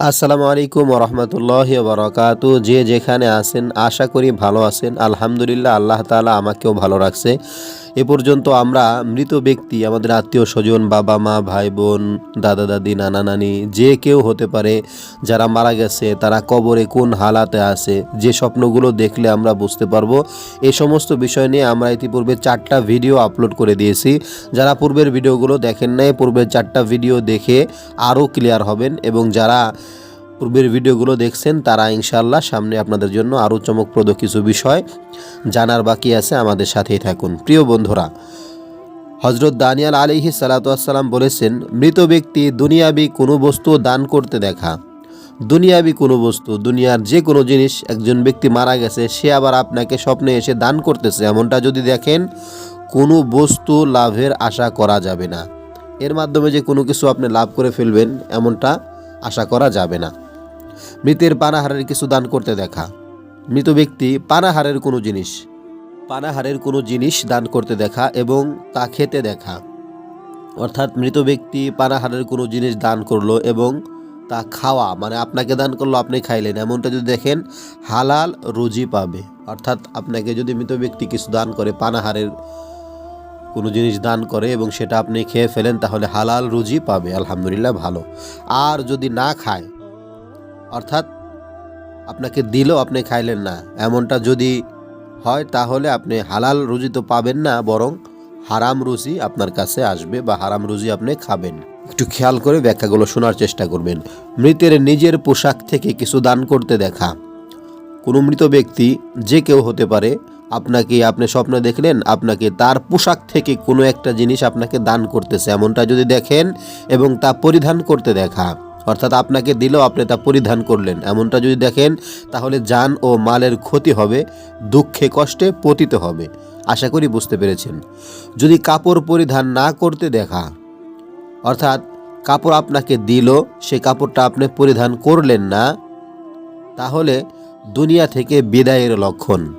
আসসালামু আলাইকুম রহমতুল্লাহ বরকাত। যে যেখানে আছেন, আশা করি ভালো আছেন। আলহামদুলিল্লাহ, আল্লাহ তালা আমাকেও ভালো রাখছে। এ পর্যন্ত আমরা মৃত ব্যক্তি, আমাদের আত্মীয় স্বজন, বাবা মা, ভাই বোন, দাদা দাদি, নানা নানি, যে কেউ হতে পারে, যারা মারা গেছে, তারা কবরে কোন হালাতে আছে, যে স্বপ্নগুলো দেখলে আমরা বুঝতে পারব। এই সমস্ত বিষয় নিয়ে আমরা ইতিপূর্বে চারটা ভিডিও আপলোড করে দিয়েছি। যারা পূর্বের ভিডিওগুলো দেখেন নাই, পূর্বের চারটা ভিডিও দেখে আরও ক্লিয়ার হবেন এবং যারা পূর্বের ভিডিওগুলো দেখছেন, তারা ইনশাল্লাহ সামনে আপনাদের জন্য আরও চমকপ্রদ কিছু বিষয় জানার বাকি আছে আমাদের সাথেই থাকুন। প্রিয় বন্ধুরা হজরত দানিয়াল আলিহি সালাতাম বলেছেন, মৃত ব্যক্তি দুনিয়াবি কোনো বস্তু দান করতে দেখা। দুনিয়াবি কোনো বস্তু, দুনিয়ার যে কোনো জিনিস, একজন ব্যক্তি মারা গেছে, সে আবার আপনাকে স্বপ্নে এসে দান করতেছে। এমনটা যদি দেখেন, কোনো বস্তু লাভের আশা করা যাবে না। এর মাধ্যমে যে কোনো কিছু আপনি লাভ করে ফেলবেন, এমনটা আশা করা যাবে না। মৃতের পানাহারের কিছু দান করতে দেখা। মৃত ব্যক্তি পানাহারের কোনো জিনিস, পানাহারের কোনো জিনিস দান করতে দেখা এবং তা খেতে দেখা। অর্থাৎ মৃত ব্যক্তি পানাহারের কোনো জিনিস দান করল এবং তা খাওয়া মানে আপনাকে দান করল, আপনি খাইলেন। এমনটা যদি দেখেন, হালাল রুজি পাবে। অর্থাৎ আপনাকে যদি মৃত ব্যক্তি কিছু দান করে, পানাহারের কোনো জিনিস দান করে এবং সেটা আপনি খেয়ে ফেলেন, তাহলে হালাল রুজি পাবে। আলহামদুলিল্লাহ, ভালো। আর যদি না খায় অর্থাৎ আপনাকে দিলেও আপনি খাইলেন না। এমনটা যদি হয়, তাহলে আপনি হালাল রুজি তো পাবেন না, বরং হারাম রুজি আপনার কাছে আসবে বা হারাম রুজি আপনি খাবেন। একটু খেয়াল করে ব্যাখ্যাগুলো শোনার চেষ্টা করবেন। মৃতের নিজের পোশাক থেকে কিছু দান করতে দেখা। কোনো মৃত ব্যক্তি, যে কেউ হতে পারে, আপনাকে আপনি স্বপ্ন দেখলেন, আপনাকে তার পোশাক থেকে কোনো একটা জিনিস আপনাকে দান করতেছে। এমনটা যদি দেখেন এবং তা পরিধান করতে দেখা। অর্থাৎ আপনাকে দিলেও আপনি তা পরিধান করলেন। এমনটা যদি দেখেন, তাহলে যান ও মালের ক্ষতি হবে, দুঃখে কষ্টে পতিত হবে। আশা করি বুঝতে পেরেছেন। যদি কাপড় পরিধান না করতে দেখা, অর্থাৎ কাপড় আপনাকে দিল, সে কাপড়টা আপনি পরিধান করলেন না, তাহলে দুনিয়া থেকে বিদায়ের লক্ষণ।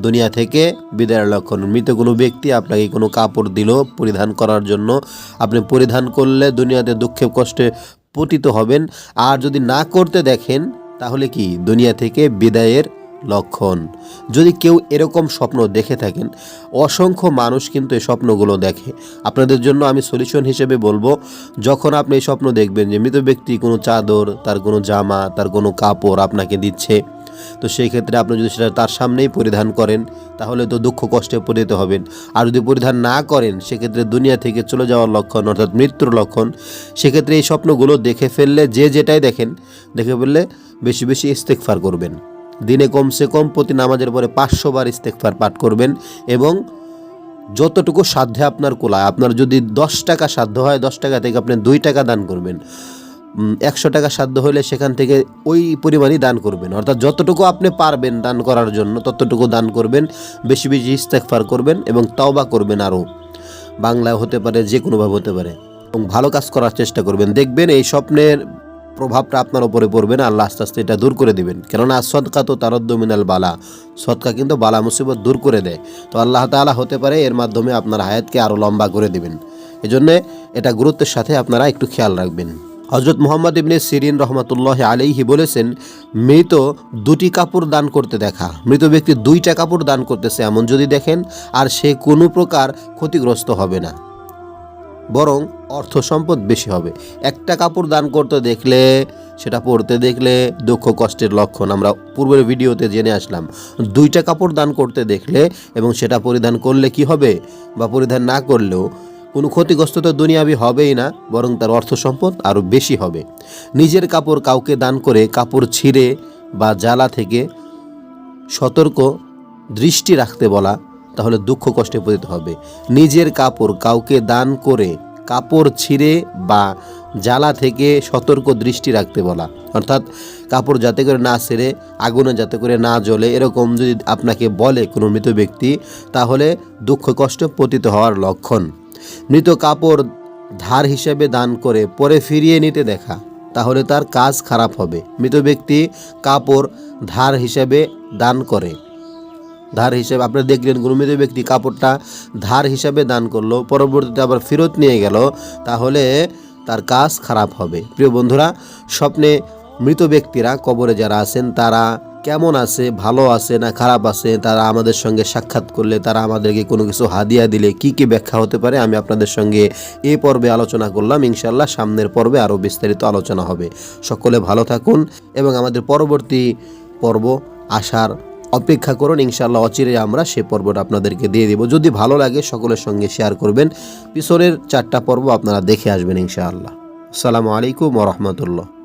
দুনিয়া থেকে বিদায়ের লক্ষণ। মৃত কোনো ব্যক্তি আপনাকে কোনো কাপড় দিল পরিধান করার জন্য। আপনি পরিধান করলে দুনিয়াতে দুঃখে কষ্টে পতিত হবেন। আর যদি না করতে দেখেন, তাহলে কি দুনিয়া থেকে বিদায়ের লক্ষণ? যদি কেউ এরকম স্বপ্ন দেখে থাকেন, অসংখ্য মানুষ কিন্তু এই স্বপ্নগুলো দেখে। আপনাদের জন্য আমি সলিউশন হিসেবে বলব, যখন আপনি এই স্বপ্ন দেখবেন যে মৃত ব্যক্তি কোনো চাদর, তার কোনো জামা, তার কোনো কাপড় আপনাকে দিচ্ছে তো সেই ক্ষেত্রে আপনি যদি সেটা তার সামনেই পরিধান করেন, তাহলে তো দুঃখ কষ্টে পরিণত হবেন। আর যদি পরিধান না করেন, সেক্ষেত্রে দুনিয়া থেকে চলে যাওয়ার লক্ষণ, অর্থাৎ মৃত্যুর লক্ষণ, সেক্ষেত্রে এই স্বপ্নগুলো দেখে ফেললে, যে যেটাই দেখেন, দেখে ফেললে বেশি বেশি ইস্তেকফার করবেন। দিনে কমসে কম প্রতি নামাজের পরে পাঁচশো বার ইস্তেকফার পাঠ করবেন এবং যতটুকু সাধ্যে আপনার কোলায়, আপনার যদি দশ টাকা সাধ্য হয়, দশ টাকা থেকে আপনি দুই টাকা দান করবেন। একশো টাকা সাধ্য হলে সেখান থেকে ওই পরিমাণই দান করবেন। অর্থাৎ যতটুকু আপনি পারবেন দান করার জন্য, ততটুকু দান করবেন, বেশি বেশি ইস্তেকফার করবেন এবং তওবা করবেন আরও। বাংলায় হতে পারে, যে কোনোভাবে হতে পারে। এবং ভালো কাজ করার চেষ্টা করবেন। দেখবেন এই স্বপ্নের প্রভাবটা আপনার উপরে পড়বে না, আল্লাহ আস্তে আস্তে এটা দূর করে দিবেন। কেননা সদকা তো তারদ্দ মিনাল বালা। সদকা কিন্তু বালা মুসিবত দূর করে দেয়। তো আল্লাহ তালা হতে পারে, এর মাধ্যমে আপনার হায়াতকে আরও লম্বা করে দিবেন। এজন্যে এটা গুরুত্বের সাথে আপনারা একটু খেয়াল রাখবেন। হজরত মোহাম্মদ ইবনে সিরিন রহমতুল্লাহ আলাইহি বলেছেন, মৃত দুটি কাপড় দান করতে দেখা। মৃত ব্যক্তি দুইটা কাপড় দান করতেছে এমন যদি দেখেন, আর সে কোনো প্রকার ক্ষতিগ্রস্ত হবে না। বরং অর্থ সম্পদ বেশি হবে। একটা কাপড় দান করতে দেখলে, সেটা পরতে দেখলে দুঃখ কষ্টের লক্ষণ। আমরা পূর্বের ভিডিওতে জেনে আসলাম, দুইটা কাপড় দান করতে দেখলে এবং সেটা পরিধান করলে কি হবে বা পরিধান না করলেও কোনো ক্ষতিগ্রস্ত তো দুনিয়াবি হবেই না, বরং তার অর্থ সম্পদ আরও বেশি হবে। নিজের কাপড় কাউকে দান করে কাপড় ছিঁড়ে বা জ্বালা থেকে সতর্ক দৃষ্টি রাখতে বলা, তাহলে দুঃখ কষ্টে পতিত হবে। নিজের কাপড় কাউকে দান করে কাপড় ছিঁড়ে বা জ্বালা থেকে সতর্ক দৃষ্টি রাখতে বলা, অর্থাৎ কাপড় যাতে করে না ছেড়ে, আগুনে যাতে করে না জ্বলে, এরকম যদি আপনাকে বলে কোনো মৃত ব্যক্তি, তাহলে দুঃখ কষ্ট পতিত হওয়ার লক্ষণ। মৃত কাপড় ধার হিসেবে দান করে পরে ফিরিয়ে নিতে দেখা, তাহলে তার কাজ খারাপ হবে। মৃত ব্যক্তি কাপড় ধার হিসেবে দান করে। ধার হিসেবে আপনি দেখলেন কোনো মৃত ব্যক্তি কাপড়টা ধার হিসাবে দান করল, পরবর্তীতে আবার ফেরত নিয়ে গেল, তাহলে তার কাজ খারাপ হবে। প্রিয় বন্ধুরা, স্বপ্নে মৃত ব্যক্তিরা কবরে যারা আছেন, তারা কেমন আছে, ভালো আছে না খারাপ আছে, তারা আমাদের সঙ্গে সাক্ষাৎ করলে, তারা আমাদেরকে কোনো কিছু হাদিয়া দিলে কি কি ব্যাখ্যা হতে পারে, আমি আপনাদের সঙ্গে এ পর্বে আলোচনা করলাম। ইনশাল্লাহ সামনের পর্বে আরও বিস্তারিত আলোচনা হবে। সকলে ভালো থাকুন এবং আমাদের পরবর্তী পর্ব আসার অপেক্ষা করুন। ইনশাল্লাহ অচিরে আমরা সে পর্বটা আপনাদেরকে দিয়ে দেব। যদি ভালো লাগে সকলের সঙ্গে শেয়ার করবেন। পিছনের চারটা পর্ব আপনারা দেখে আসবেন ইনশাআল্লাহ। আসসালামু আলাইকুম ওরহমতুল্লাহ